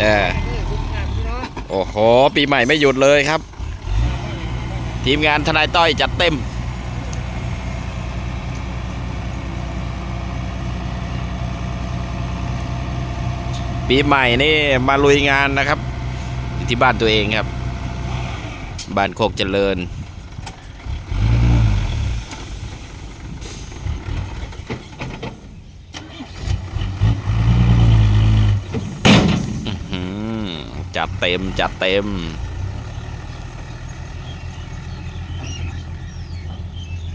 เออโอ้โห ปีใหม่ไม่หยุดเลยครับ ทีมงานทนายต้อยจัดเต็ม ปีใหม่นี่มาลุยงานนะครับอยู่ที่บ้านตัวเองครับ บ้านโคกเจริญ อืมจัด เต็มจัดเต็ม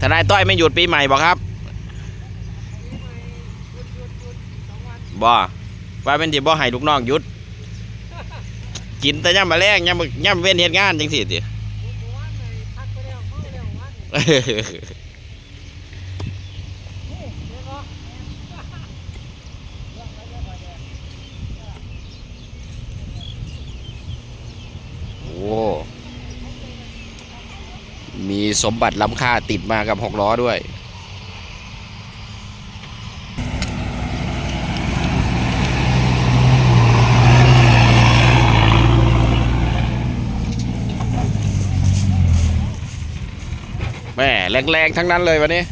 ทนายต้อยไม่หยุดปีใหม่บอกครับบ่ว่าเป็นที่บ่ให้ลูกน้องหยุด กินแต่ย่ำมาแรงย่ำย่ำเว้นเหตุงานจังสิติ โอ้ มี สมบัติล้ำค่าติดมากับหกล้อด้วย แม่แรงๆทั้งนั้นเลยวันนี้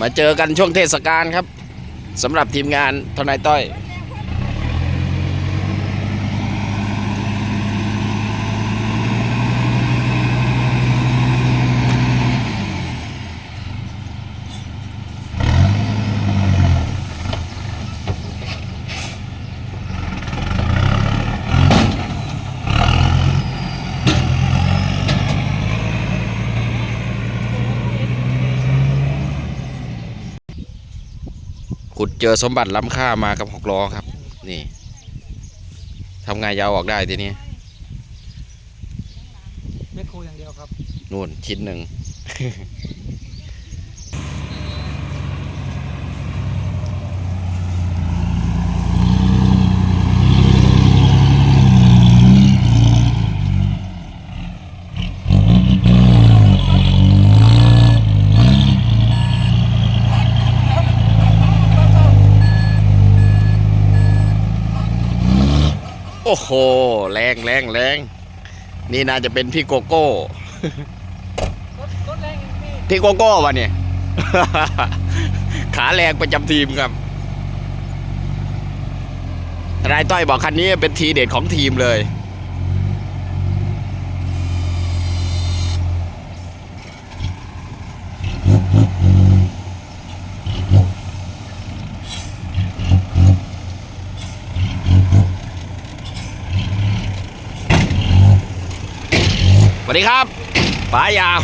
มาเจอกันช่วงเทศกาลครับ สำหรับทีมงานทนายต้อย ขุดเจอสมบัติล้ำค่ามากับหกล้อครับ นี่ทำไงยาวออกได้ทีนี้แมคโครอย่างเดียวครับนู่นชิ้นหนึ่ง อ้โห แรงแรงแรงนี่น่าจะเป็นพี่โกโก้รถรถแรงพี่พี่โกโก้วะเนี่ย ขาแรงประจำทีมครับทนายต้อยบอกคันนี้เป็นทีเด็ดของทีมเลย วัสดีครับป๋ายาว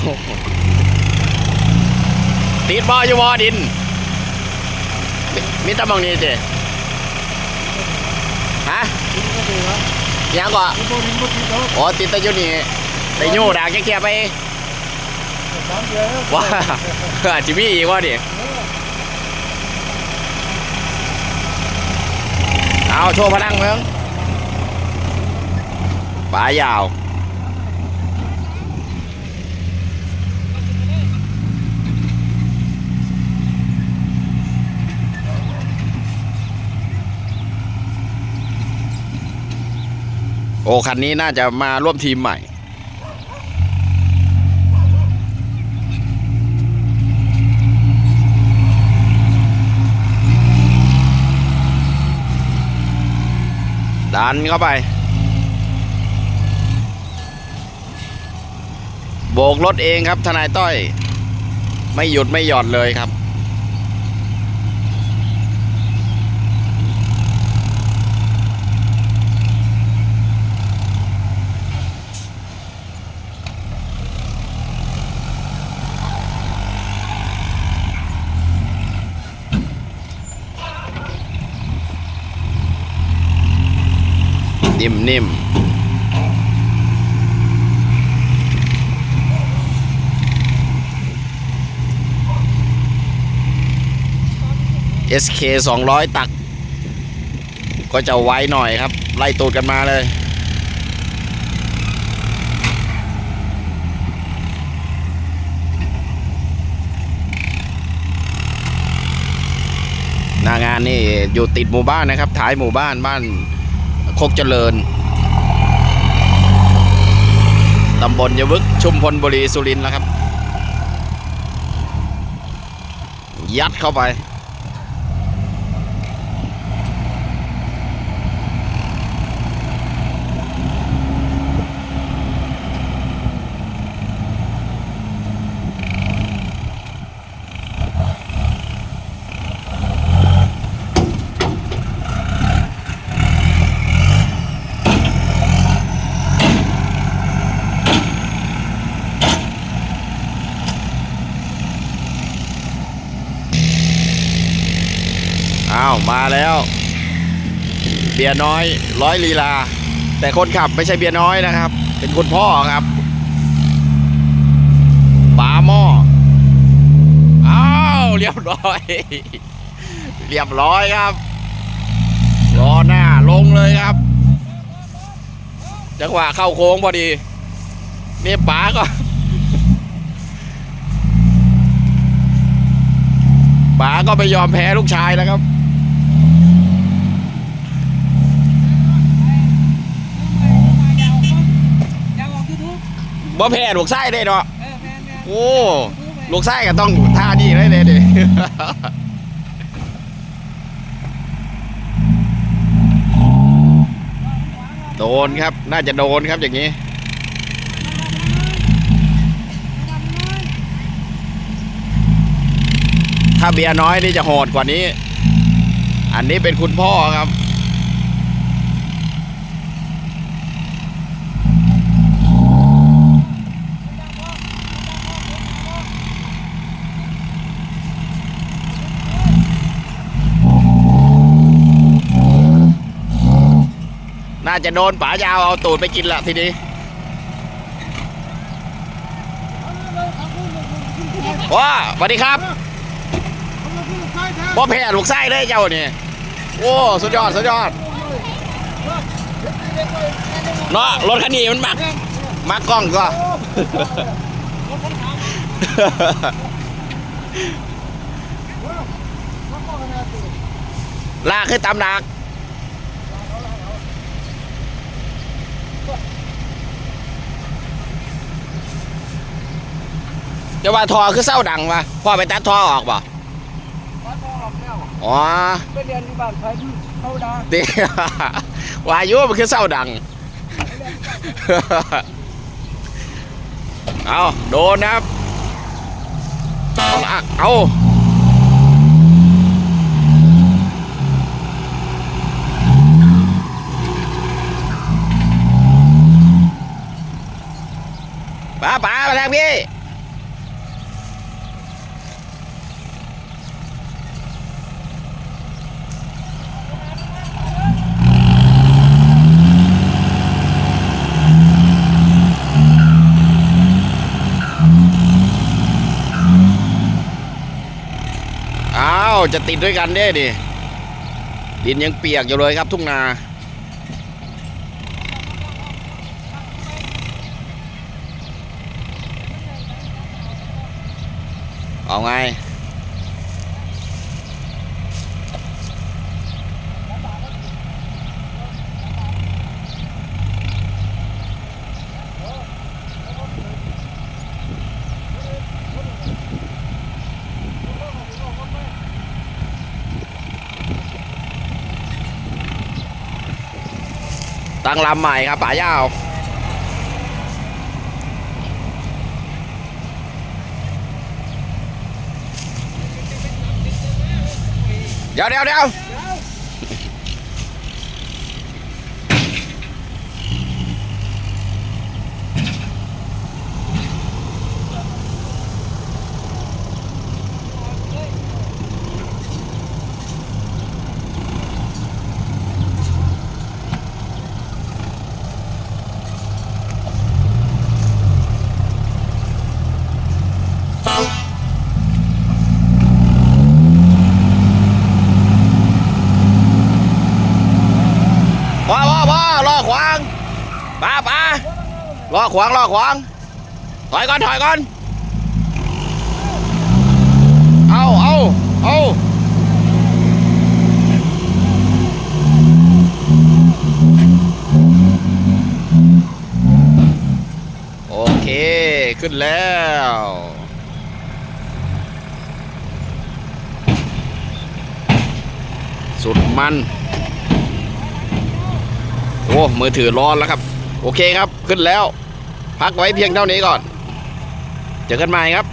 ติดบออยู่บอดิน มีตะมองนี้เจฮะยังก็ทิ้งก็ทิ้งก็ทิ้งแล้วอ๋อติดตะอยู่นี่ไปยู่ดากแค่ๆไปว้าจิมีอีกว่าดิเอาโชว์พลังเมืองป๋ายาว โอ้คันนี้น่าจะมาร่วมทีมใหม่ดันเข้าไป โบกรถเองครับทนายต้อย ไม่หยุดไม่หย่อนเลยครับ นิ่มๆ SK 200 ตัก ก็จะไว้หน่อยครับ ไล่ตูดกันมาเลยหน้างานนี่อยู่ติดหมู่บ้านนะครับ ท้ายหมู่บ้านบ้าน โคกเจริญตำบลยวึกชุมพลบุรีสุรินทร์แล้วครับ ยัดเข้าไป อ้าวมาแล้ว เบียร์น้อยร้อยลีลา แต่คนขับไม่ใช่เบียร์น้อยนะครับ เป็นคุณพ่อครับปาหม้ออ้าวเรียบร้อย เรียบร้อยครับล้อหน้าลงเลยครับจังหวะเข้าโค้งพอดีนี่ป๋าก็ป๋าก็ไม่ยอมแพ้ลูกชายแล้วครับ อยากออกยูทูบ บ่แพ้ลูกไส้ได้เนาะเออแมนแมนโอ้ลูกไส้ก็ต้องท่านี้เลยเลยดิ โดนครับ น่าจะโดนครับอย่างนี้ ถ้าเบียร์น้อยนี่จะโหดกว่านี้ อันนี้เป็นคุณพ่อครับ จะโดนป๋ายาวเอาตูดไปกินละทีนี้ว้าสวัสดีครับพ่อแพ้ลูกไส้เลยเจ้านี่โอ้สุดยอดสุดยอดเนาะรถคันนี้มันมักมักกล้องก็ลากขึ้นตามหนัก จะว่าทอคือเศร้าดังวะพ่อไปตัดทอออกบ่วัดทองออกแล้วอ๋อไปเรียนที่บ้านไทยที่เขาดาเดี๋ยววายุมันคือเศร้าดัง เอาโดนนะครับเอาละเอาป๋าป๋ามาทางพี่ จะติดด้วยกันได้ดิดินยังเปียกอยู่เลยครับ ทุ่งนาเอาไง ตั้งลำใหม่ครับป่ายาว เดี๋ยวเดี๋ยวเดี๋ยว ขวางรอขวางถอยก่อนถอยก่อนเอาเอาเอาโอเคขึ้นแล้วสุดมัน โอ้ มือถือร้อนแล้วครับ โอเคครับ ขึ้นแล้ว พักไว้เพียงเท่านี้ก่อน เจอกันใหม่ครับ